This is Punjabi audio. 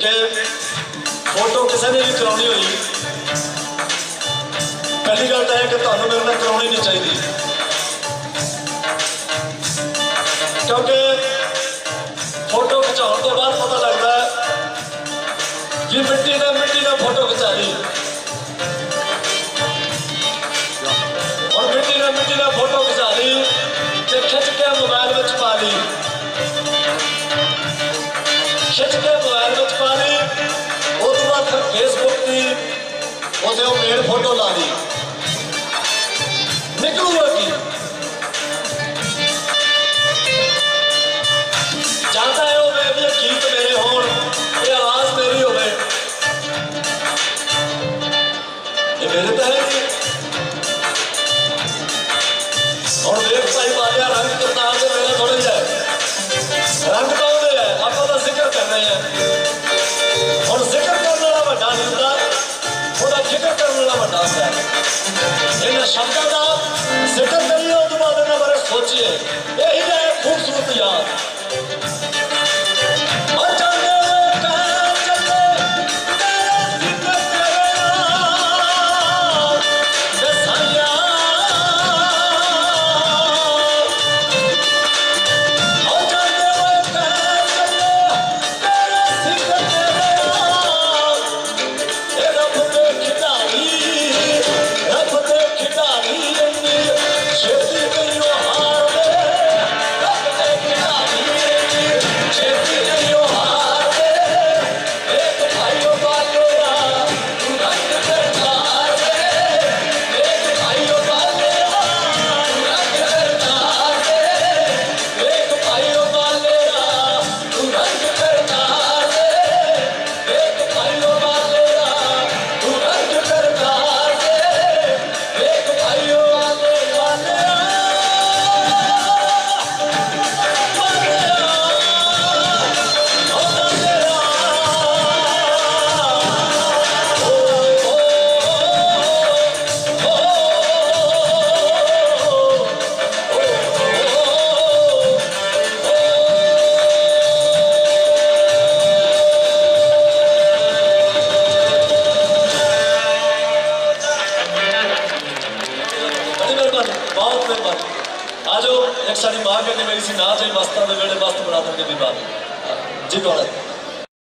ਕਿ ਫੋਟੋ ਕਿਸੇ ਨੇ ਵੀ ਕਰਾਉਣੀ ਹੋਈ, ਪਹਿਲੀ ਗੱਲ ਤਾਂ ਇਹ ਕਿ ਤੁਹਾਨੂੰ ਮੇਰੇ ਨਾਲ ਕਰਾਉਣੀ ਨਹੀਂ ਚਾਹੀਦੀ। ਕਿਉਂਕਿ ਫੋਟੋ ਖਿਚਾਉਣ ਤੋਂ ਬਾਅਦ ਪਤਾ ਲੱਗਦਾ ਹੈ ਕਿ ਮਿੱਟੀ ਦੇ Odolari. 진짜